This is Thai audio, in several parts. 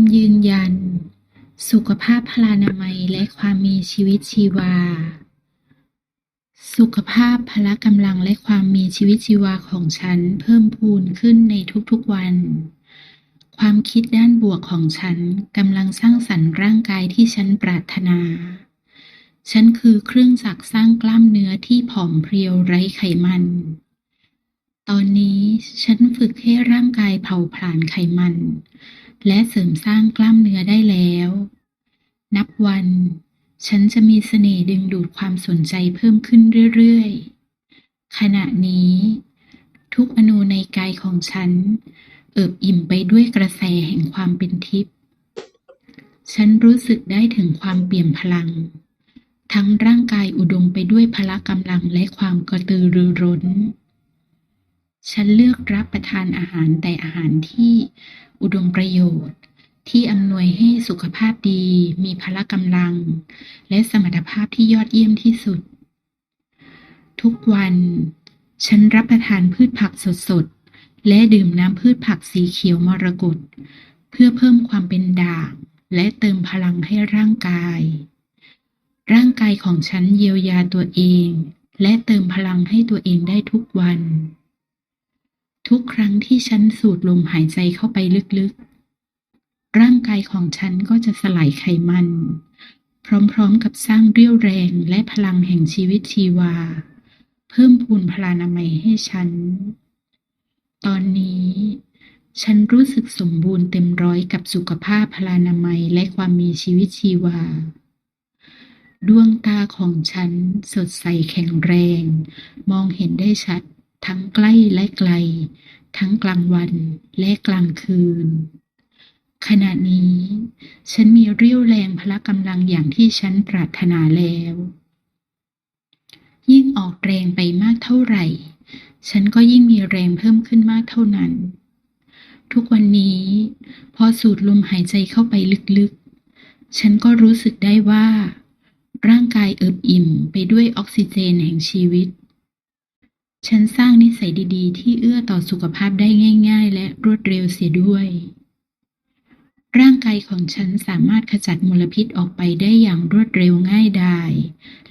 ำยืนยัน สุขภาพพลานามัยและความมีชีวิตชีวา สุขภาพพละกำลังและความมีชีวิตชีวาของฉันเพิ่มพูนขึ้นในทุกๆวัน ความคิดด้านบวกของฉันกำลังสร้างสรรค์ร่างกายที่ฉันปรารถนา ฉันคือเครื่องจักรสร้างกล้ามเนื้อที่ผอมเพรียวไร้ไขมัน ตอนนี้ฉันฝึกให้ร่างกายเผาผลาญไขมัน และเสริมสร้างกล้ามเนื้อได้แล้ว นับวัน ฉันจะมีเสน่ห์ดึงดูดความสนใจเพิ่มขึ้นเรื่อยๆ ขณะนี้ ทุกอนูในกายของฉัน เอิบอิ่มไปด้วยกระแสแห่งความเป็นทิพย์ ฉันรู้สึกได้ถึงความเปี่ยมพลัง ทั้งร่างกายอุดมไปด้วยพละกำลังและความกระตือรือร้น ฉันเลือกรับประทานอาหารแต่อาหารที่อุดมประโยชน์ ที่อำนวยให้สุขภาพดี มีพละกำลัง และสมรรถภาพที่ยอดเยี่ยมที่สุด ทุกวัน ฉันรับประทานพืชผักสดๆ และดื่มน้ำพืชผักสีเขียวมรกตเพื่อเพิ่มความเป็นด่าง และเติมพลังให้ร่างกาย ร่างกายของฉันเยียวยาตัวเอง และเติมพลังให้ตัวเองได้ทุกวัน ทุกครั้งที่ฉันสูดลมหายใจเข้าไปลึกๆ ร่างกายของฉันก็จะสลายไขมัน พร้อมๆกับสร้างเรี่ยวแรงและพลังแห่งชีวิตชีวา เพิ่มพูนพลานามัยให้ฉัน ตอนนี้ ฉันรู้สึกสมบูรณ์เต็มร้อยกับสุขภาพพลานามัยและความมีชีวิตชีวาดวงตาของฉันสดใสแข็งแรง มองเห็นได้ชัด ทั้งใกล้และไกล ทั้งกลางวันและกลางคืน ขณะนี้ ฉันมีเรี่ยวแรงพละกำลังอย่างที่ฉันปรารถนาแล้ว ยิ่งออกแรงไปมากเท่าไหร่ ฉันก็ยิ่งมีแรงเพิ่มขึ้นมากเท่านั้น ทุกวันนี้ พอสูดลมหายใจเข้าไปลึกๆ ฉันก็รู้สึกได้ว่า ร่างกายเอิบอิ่มไปด้วยออกซิเจนแห่งชีวิต ฉันสร้างนิสัยดีๆ ที่เอื้อต่อสุขภาพได้ง่าย ๆ และรวดเร็วเสียด้วย ร่างกายของฉันสามารถขจัดมลพิษออกไปได้อย่างรวดเร็วง่ายดาย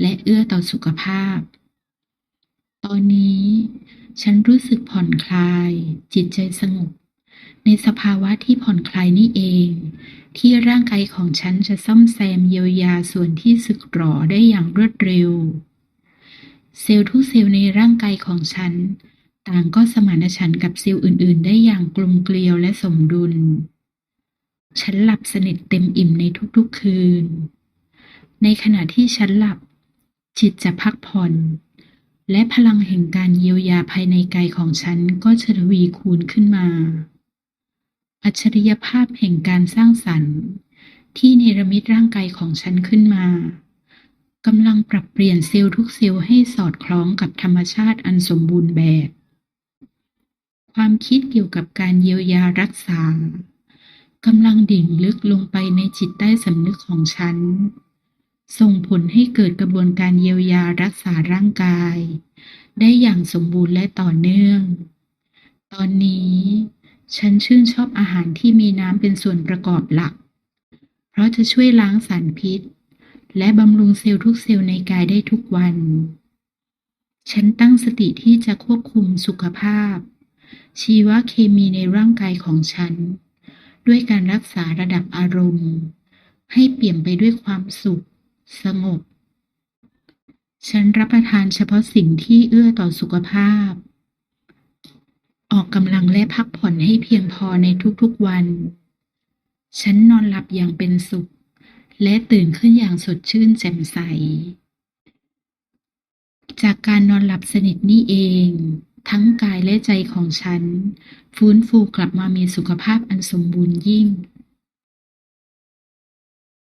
และเอื้อต่อสุขภาพ ตอนนี้ ฉันรู้สึกผ่อนคลาย จิตใจสงบ ในสภาวะที่ผ่อนคลายนี่เอง ที่ร่างกายของฉันจะซ่อมแซมเยียวยาส่วนที่สึกหรอได้อย่างรวดเร็ว เซลล์ทุกเซลล์ในร่างกายของฉัน ต่างก็สมานฉันท์กับเซลล์อื่น ๆ ได้อย่างกลมเกลียวและสมดุล ฉันหลับสนิทเต็มอิ่มในทุกๆคืน ในขณะที่ฉันหลับ จิตจะพักผ่อน และพลังแห่งการเยียวยาภายในกายของฉันก็จะทวีคูณขึ้นมา อัจฉริยภาพแห่งการสร้างสรรค์ ที่เนรมิตร่างกายของฉันขึ้นมา กำลังปรับเปลี่ยนเซลล์ทุกเซลล์ให้สอดคล้องกับธรรมชาติอันสมบูรณ์แบบ ความคิดเกี่ยวกับการเยียวยารักษากำลังดิ่งลึกลงไปในจิตใต้สำนึกของฉัน ส่งผลให้เกิดกระบวนการเยียวยารักษาร่างกาย ได้อย่างสมบูรณ์และต่อเนื่อง ตอนนี้ ฉันชื่นชอบอาหารที่มีน้ำเป็นส่วนประกอบหลัก เพราะจะช่วยล้างสารพิษ และบำรุงเซลล์ทุกเซลล์ในกายได้ทุกวัน ฉันตั้งสติที่จะควบคุมสุขภาพ ชีวเคมีในร่างกายของฉัน ด้วยการรักษาระดับอารมณ์ ให้เปลี่ยมไปด้วยความสุข สงบ ฉันรับประทานเฉพาะสิ่งที่เอื้อต่อสุขภาพ ออกกำลังและพักผ่อนให้เพียงพอในทุกๆวัน ฉันนอนหลับอย่างเป็นสุข และตื่นขึ้นอย่างสดชื่นแจ่มใส จากการนอนหลับสนิทนี่เอง ทั้งกายและใจของฉัน ฟื้นฟูกลับมามีสุขภาพอันสมบูรณ์ยิ่ง